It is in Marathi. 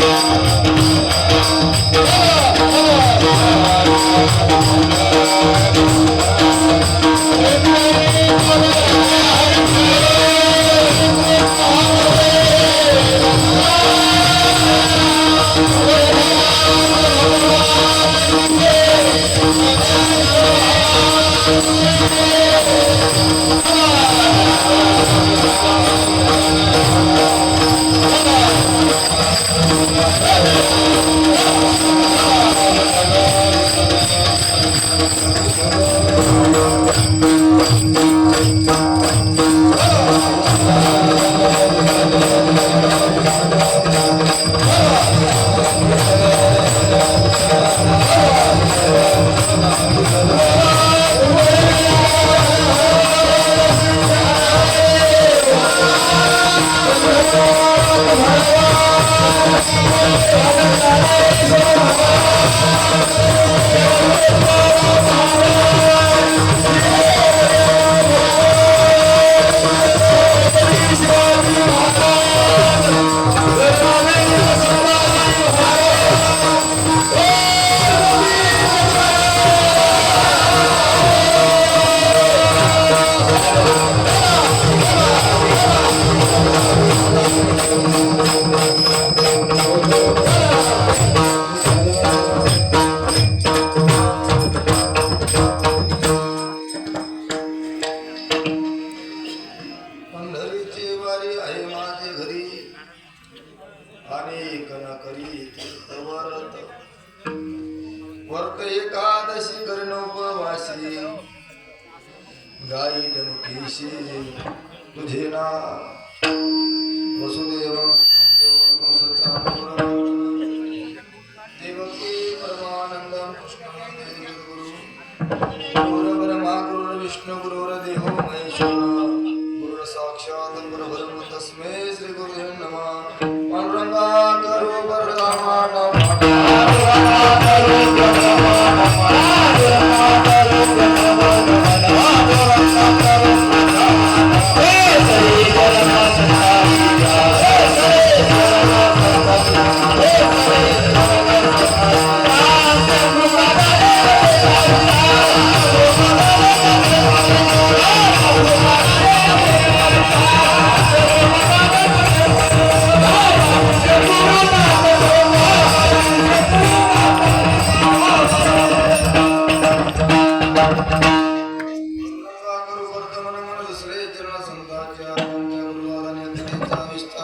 Oh, oh, oh, oh. الله वर्त एकादशी करण उपवासी. गाई दनुकेशी तुझे ना वसुदेव देवकी परमानंद कृष्ण गुरु ब्रह्मा गुरु विष्णू गुरुर्देहो महेश्वर. गुरु साक्षात परब्रह्म तस्मै श्री गुरुदेव नमः. চিন্তা